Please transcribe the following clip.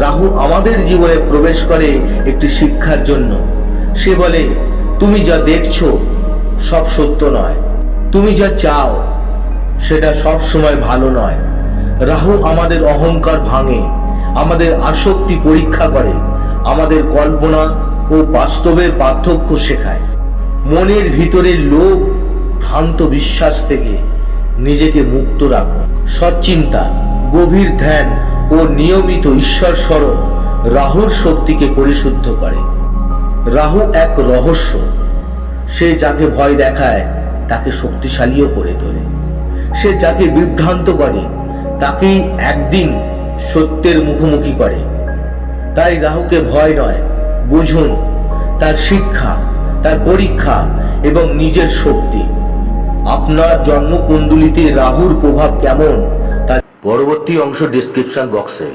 রাহু আমাদের জীবনে প্রবেশ করে একটি শিক্ষার জন্য। সে বলে, তুমি যা দেখছ সব সত্য নয়। তুমি যা চাও সেটা সব সময় ভালো নয়। রাহু আমাদের অহংকার ভাঙে, আমাদের আসক্তি পরীক্ষা করে, আমাদের কল্পনা ও বাস্তবের পার্থক্য শেখায়। মনের ভিতরে লোভ, ভ্রান্ত বিশ্বাস থেকে নিজেকে মুক্ত রাখো। সচ্চিন্তা, গভীর ধ্যান ও নিয়মিত ঈশ্বর স্মরণ রাহুর শক্তিকে পরিশুদ্ধ করে। রাহু এক রহস্য। সে যাকে ভয় দেখায়, তাকে শক্তিশালীও করে তোলে। সে যাকে বিভ্রান্ত করে, তাকেই একদিন সত্যের মুখোমুখি করে। তাই রাহুকে ভয় নয়, বুঝুন, তার শিক্ষা, তার পরীক্ষা এবং নিজের শক্তি। আপনার জন্মকুণ্ডলিতে রাহুর প্রভাব কেমন? পরবর্তী অংশ ডিসক্রিপশন বক্সে